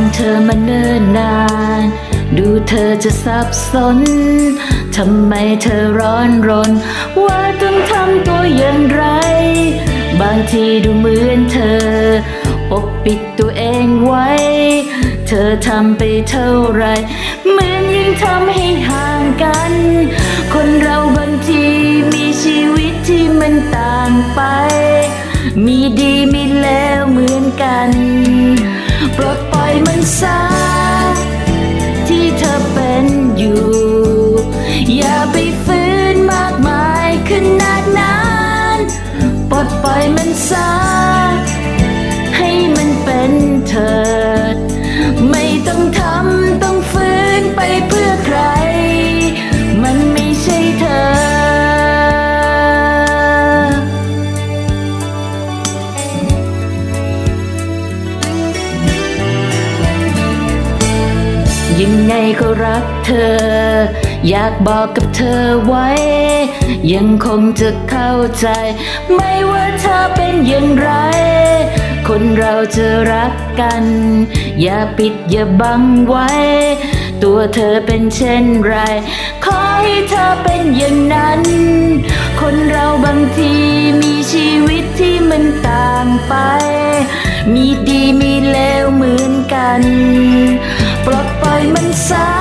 องเธอมาเนิ่นนาน ดูเธอจะสับสน ทำไมเธอร้อนรน ว่าต้องทำตัวอย่างไร บางทีดูเหมือนเธอ ปกปิดตัวเองไว้ เธอทำไปเท่าไร เหมือนยิ่งทำให้ห่างกัน คนเราบางทีมีชีวิตที่มันต่างไป มีดีมีแล้ ยังไงก็รักเธอ อยากบอกกับเธอไว้ ยังคงจะเข้าใจ ไม่ว่าเธอเป็นอย่างไร คนเราจะรักกัน อย่าปิดอย่าบังไว้ ตัวเธอเป็นเช่นไร ขอให้เธอเป็นอย่างนั้น คนเราบางทีมีชีวิตที่มันต่างไป มีดีมีเลวเหมือนกัน ปลดปล่อยมันซะ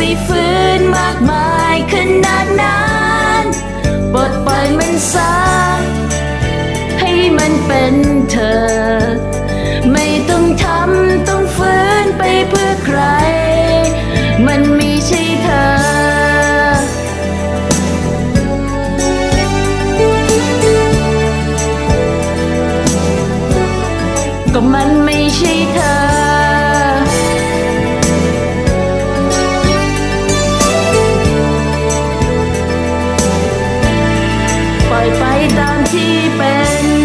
ไปฝืนมากมายขนาดนั้นปลดปล่อยมันซะให้มันเป็นเธอ ไม่ต้องทำต้องฝืนไปเพื่อใคร มันไม่ใช่เธอก็มันไม่ใช่ ตามที่เป็น